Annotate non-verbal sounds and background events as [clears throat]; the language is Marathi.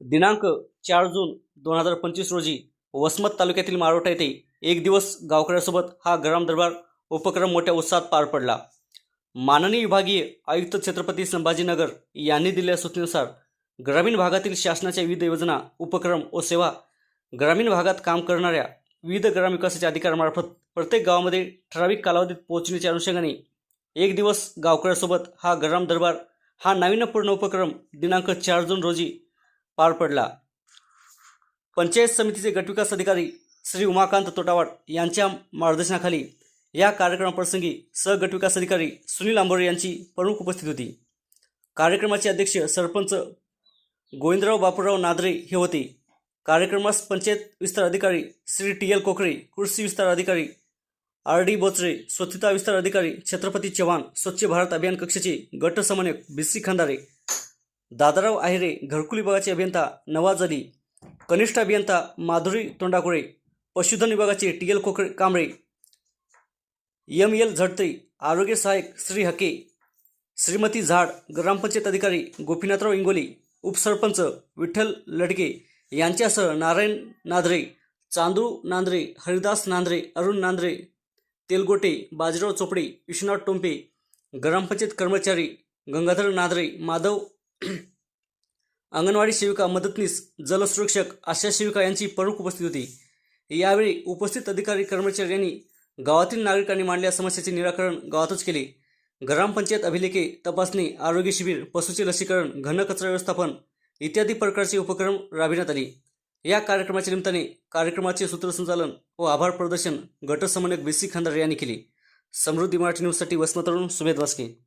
दिनांक चार जून दोन हजार पंचवीस रोजी वसमत तालुक्यातील मारोटा येथे एक दिवस गावकऱ्यासोबत हा ग्राम दरबार उपक्रम मोठ्या उत्साहात पार पडला. माननीय विभागीय आयुक्त छत्रपती संभाजीनगर यांनी दिलेल्या सूचनेनुसार ग्रामीण भागातील शासनाच्या विविध योजना उपक्रम व सेवा ग्रामीण भागात काम करणाऱ्या विविध ग्रामविकासाच्या अधिकारामार्फत प्रत्येक गावामध्ये ठराविक कालावधीत पोहोचण्याच्या अनुषंगाने एक दिवस गावकऱ्यासोबत हा गराम दरबार हा नाविन्यपूर्ण उपक्रम दिनांक चार जून रोजी पार पडला. पंचायत समितीचे गटविकास अधिकारी श्री उमाकांत तोटावाड यांच्या मार्गदर्शनाखाली या कार्यक्रमाप्रसंगी सहगटविकास अधिकारी सुनील आंबोरे यांची प्रमुख उपस्थित होती. कार्यक्रमाचे अध्यक्ष सरपंच गोविंदराव बापूराव नादरे हे होते. कार्यक्रमास पंचायत विस्तार अधिकारी श्री टी एल कोकरे कृषी विस्तार अधिकारी आर डी बोचरे स्वच्छता विस्तार अधिकारी छत्रपती चव्हाण स्वच्छ भारत अभियान कक्षाचे गट समन्वयक बी सी खंदारे दादाराव आहिरे घरकुल विभागाचे अभियंता नवाज अली कनिष्ठ अभियंता माधुरी तोंडाकुळे पशुधन विभागाचे T L Kokale Kamble M L Zadte आरोग्य सहाय्यक श्री हके श्रीमती झाड ग्रामपंचायत अधिकारी गोपीनाथराव इंगोली उपसरपंच विठ्ठल लडके यांच्यासह नारायण नांद्रे चांदू नांद्रे हरिदास नांद्रे अरुण नांद्रे तेलगोटे बाजीराव चोपडे विश्वनाथ टोंपे ग्रामपंचायत कर्मचारी गंगाधर नादरे माधव [clears throat] अंगणवाडी सेविका मदतनीस जलसुरक्षक आशा सेविका यांची प्रमुख उपस्थिती होती. यावेळी उपस्थित अधिकारी कर्मचारी यांनी गावातील नागरिकांनी मांडलेल्या समस्येचे निराकरण गावातच केले. ग्रामपंचायत अभिलेखे तपासणी आरोग्य शिबिर पशुचे लसीकरण घनकचरा व्यवस्थापन इत्यादी प्रकारचे उपक्रम राबविण्यात आले. या कार्यक्रमाच्या निमित्ताने कार्यक्रमाचे सूत्रसंचालन व आभार प्रदर्शन गटसमन्वयक बी सी खंदारे यांनी केले. समृद्धी मराठी न्यूजसाठी वसमतरून सुमेध वासके.